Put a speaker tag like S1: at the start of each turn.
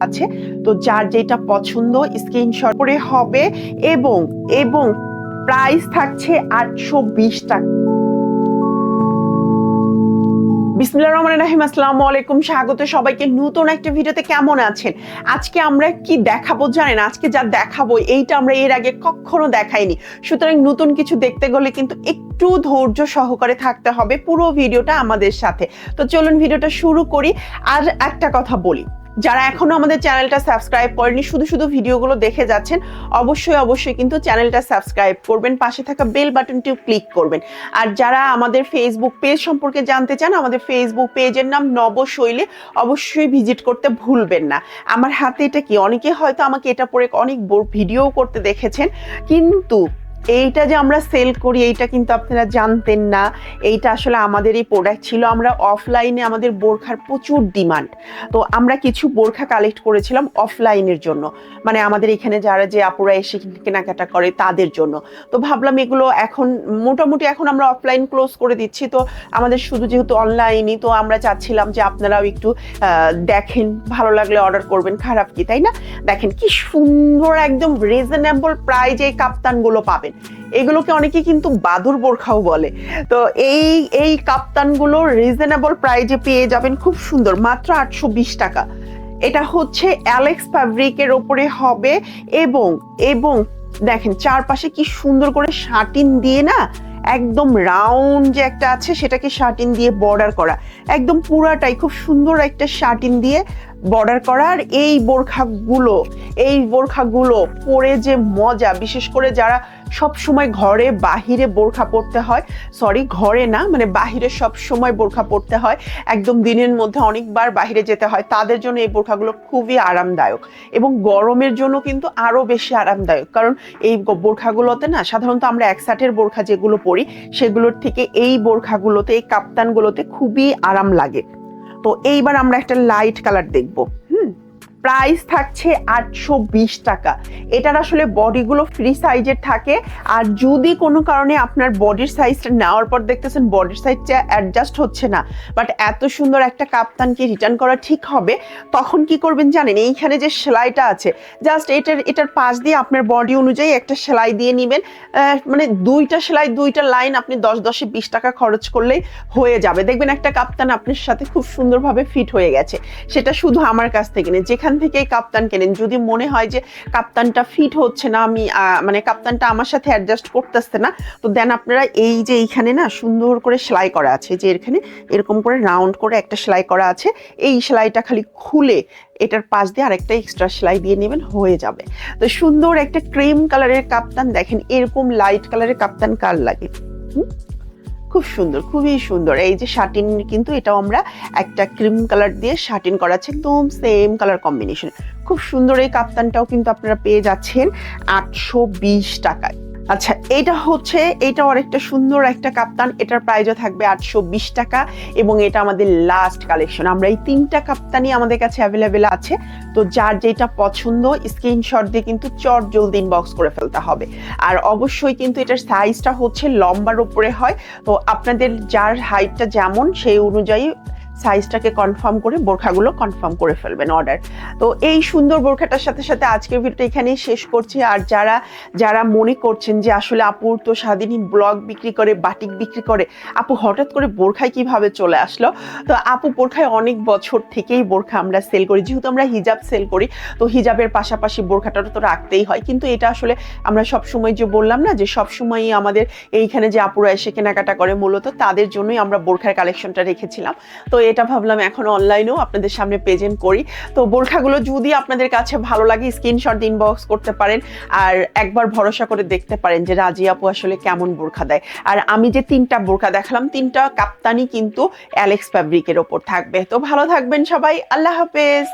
S1: আছে। তো যার যেটা পছন্দ স্ক্রিনশট করে হবে এবং এবং প্রাইস থাকছে আটশো বিশ টাকা। বিসমিল্লাহির রহমানির রহিম, আসসালামু আলাইকুম, স্বাগত সবাইকে। নতুন একটা ভিডিওতে কেমন আছেন? আজকে আমরা কি দেখাবো জানেন? আজকে যা দেখাবো, এইটা আমরা এর আগে কখনো দেখাইনি। সুতরাং নতুন কিছু দেখতে গেলে কিন্তু একটু ধৈর্য সহকারে থাকতে হবে পুরো ভিডিওটা আমাদের সাথে। তো চলুন ভিডিওটা শুরু করি। আর একটা কথা বলি। যারা এখনও আমাদের চ্যানেলটা সাবস্ক্রাইব করেনি, শুধু শুধু ভিডিওগুলো দেখে যাচ্ছেন, অবশ্যই অবশ্যই কিন্তু চ্যানেলটা সাবস্ক্রাইব করবেন, পাশে থাকা বেল বাটনটিও ক্লিক করবেন। আর যারা আমাদের ফেসবুক পেজ সম্পর্কে জানতে চান, আমাদের ফেসবুক পেজের নাম নবশৈলী অবশ্যই ভিজিট করতে ভুলবেন না। আমার হাতে এটা কি? অনেকে হয়তো আমাকে এটা পরে অনেক ভিডিও করতে দেখেছেন, কিন্তু এইটা যে আমরা সেল করি, এইটা কিন্তু আপনারা জানতেন না। এইটা আসলে আমাদেরই প্রোডাক্ট ছিল। আমরা অফলাইনে আমাদের বোরখার প্রচুর ডিমান্ড তো আমরা কিছু বোরখা কালেক্ট করেছিলাম অফলাইনের জন্য। মানে আমাদের এখানে যারা যে আপুরা এসে কেনাকাটা করে, তাদের জন্য। তো ভাবলাম এগুলো এখন, মোটামুটি এখন আমরা অফলাইন ক্লোজ করে দিচ্ছি। তো আমাদের শুধু যেহেতু অনলাইনই তো আমরা চাচ্ছিলাম যে আপনারাও একটু দেখেন। ভালো লাগলে অর্ডার করবেন, খারাপ কি, তাই না? দেখেন কি সুন্দর, একদম রিজনেবল প্রাইজে এই কাপ্তানগুলো পাবেন। এগুলোকে অনেকে কিন্তু বাদুর বোরখাও বলে। তো এই এই কাপ্তানগুলো রিজনেবল প্রাইজে পেয়ে যাবেন, খুব সুন্দর, মাত্র আটশো বিশ টাকা। এটা হচ্ছে অ্যালেক্স ফ্যাব্রিকের ওপরে হবে এবং এবং দেখেন চারপাশে কি সুন্দর করে শাটিন দিয়ে না, একদম রাউন্ড যে একটা আছে সেটাকে শাটিন দিয়ে বর্ডার করা। একদম পুরাটাই, খুব সুন্দর একটা শাটিন দিয়ে বর্ডার করা আর এই বোরখাগুলো এই বোরখাগুলো পরে যে মজা, বিশেষ করে যারা সব সময় ঘরে বাহিরে বোরখা পরতে হয় সরি ঘরে না মানে বাহিরে সব সময় বোরখা পরতে হয়, একদম দিনের মধ্যে অনেকবার বাহিরে যেতে হয়, তাদের জন্য এই বোরখাগুলো খুবই আরামদায়ক এবং গরমের জন্য কিন্তু আরও বেশি আরামদায়ক। কারণ এই বোরখাগুলোতে না, সাধারণত আমরা একসাটের বোরখা যেগুলো পরি, সেগুলোর থেকে এই বোরখাগুলোতে, এই কাপ্তানগুলোতে খুবই আরাম লাগে। তো এইবার আমরা একটা লাইট কালার দেখব। প্রাইস থাকছে আটশো বিশ টাকা। এটার আসলে বডিগুলো ফ্রি সাইজের থাকে। আর যদি কোনো কারণে আপনার বডির সাইজটা নেওয়ার পর দেখতেছেন বডির সাইজটা অ্যাডজাস্ট হচ্ছে না বাট এত সুন্দর একটা কাপ্তানকে রিটার্ন করা ঠিক হবে, তখন কি করবেন জানেন? এইখানে যে সেলাইটা আছে জাস্ট এটার এটার পাশ দিয়ে আপনার বডি অনুযায়ী একটা সেলাই দিয়ে নেবেন। মানে দুইটা সেলাই, দুইটা লাইন আপনি দশ, দশে বিশ টাকা খরচ করলেই হয়ে যাবে। দেখবেন একটা কাপ্তান আপনার সাথে খুব সুন্দরভাবে ফিট হয়ে গেছে। সেটা শুধু আমার কাছ থেকে নেই যেখান থেকে এই কাপ্তান কেনেন। যদি মনে হয় যে কাপ্তানটা ফিট হচ্ছে না, আমি মানে কাপ্তানটা আমার সাথে অ্যাডজাস্ট করতেছে না, তো দেন আপনারা এই যে এইখানে না সুন্দর করে সেলাই করা আছে, যে এখানে এরকম করে রাউন্ড করে একটা সেলাই করা আছে, এই সেলাইটা খালি খুলে এটার পাশ দিয়ে আরেকটা এক্সট্রা সেলাই দিয়ে নেবেন, হয়ে যাবে। তো সুন্দর একটা ক্রিম কালারের কাপ্তান দেখেন, এরকম লাইট কালারের কাপ্তান কার লাগে? হুম? খুব সুন্দর, খুবই সুন্দর। এই যে শাটিন কিন্তু এটাও আমরা একটা ক্রিম কালার দিয়ে শাটিন করা আছে, একদম সেম কালার কম্বিনেশন খুব সুন্দর এই কাপ্তানটাও কিন্তু আপনারা পেয়ে যাচ্ছেন আটশো বিশ টাকায়। আচ্ছা এটা হচ্ছে, এটা অনেকটা সুন্দর একটা কাপ্তান। এটার প্রাইজও থাকবে আটশো বিশ টাকা এবং এটা আমাদের লাস্ট কালেকশন আমরা এই তিনটা কাপ্তানই আমাদের কাছে অ্যাভেলেবেল আছে। তো যার যেটা পছন্দ স্ক্রিনশট দিয়ে কিন্তু চট জলদি ইনবক্স করে ফেলতে হবে। আর অবশ্যই কিন্তু এটার সাইজটা হচ্ছে লম্বার উপরে হয়। তো আপনাদের যার হাইটটা যেমন, সেই অনুযায়ী সাইজটাকে কনফার্ম করে বোরখাগুলো কনফার্ম করে ফেলবেন অর্ডার তো এই সুন্দর বোরখাটার সাথে সাথে আজকের ভিডিওটা এখানেই শেষ করছি। আর যারা যারা মনে করছেন যে আসলে আপুর তো স্বাধীনী ব্লগ বিক্রি করে, বাটিক বিক্রি করে, আপু হঠাৎ করে বোরখায় কীভাবে চলে আসলো? তো আপু বোরখায় অনেক বছর থেকেই বোরখা আমরা সেল করি। যেহেতু আমরা হিজাব সেল করি, তো হিজাবের পাশাপাশি বোরখাটা তো রাখতেই হয়। কিন্তু এটা আসলে আমরা সব সময় যে বললাম না, যে সব সময়ই আমাদের এইখানে যে আপুরা এসে কেনাকাটা করে মূলত, তাদের জন্যই আমরা বোরখার কালেকশনটা রেখেছিলাম। তো এটা ভাবলাম এখন অনলাইনেও আপনাদের সামনে প্রেজেন্ট করি। তো বোরখাগুলো যদি আপনাদের কাছে ভালো লাগে স্ক্রিনশট ইনবক্স করতে পারেন আর একবার ভরসা করে দেখতে পারেন যে রাজি আপু আসলে কেমন বোরখা দেয়। আর আমি যে তিনটা বোরখা দেখালাম, তিনটা কাপ্তানি কিন্তু অ্যালেক্স ফ্যাব্রিকের ওপর থাকবে। তো ভালো থাকবেন সবাই, আল্লাহ হাফেজ।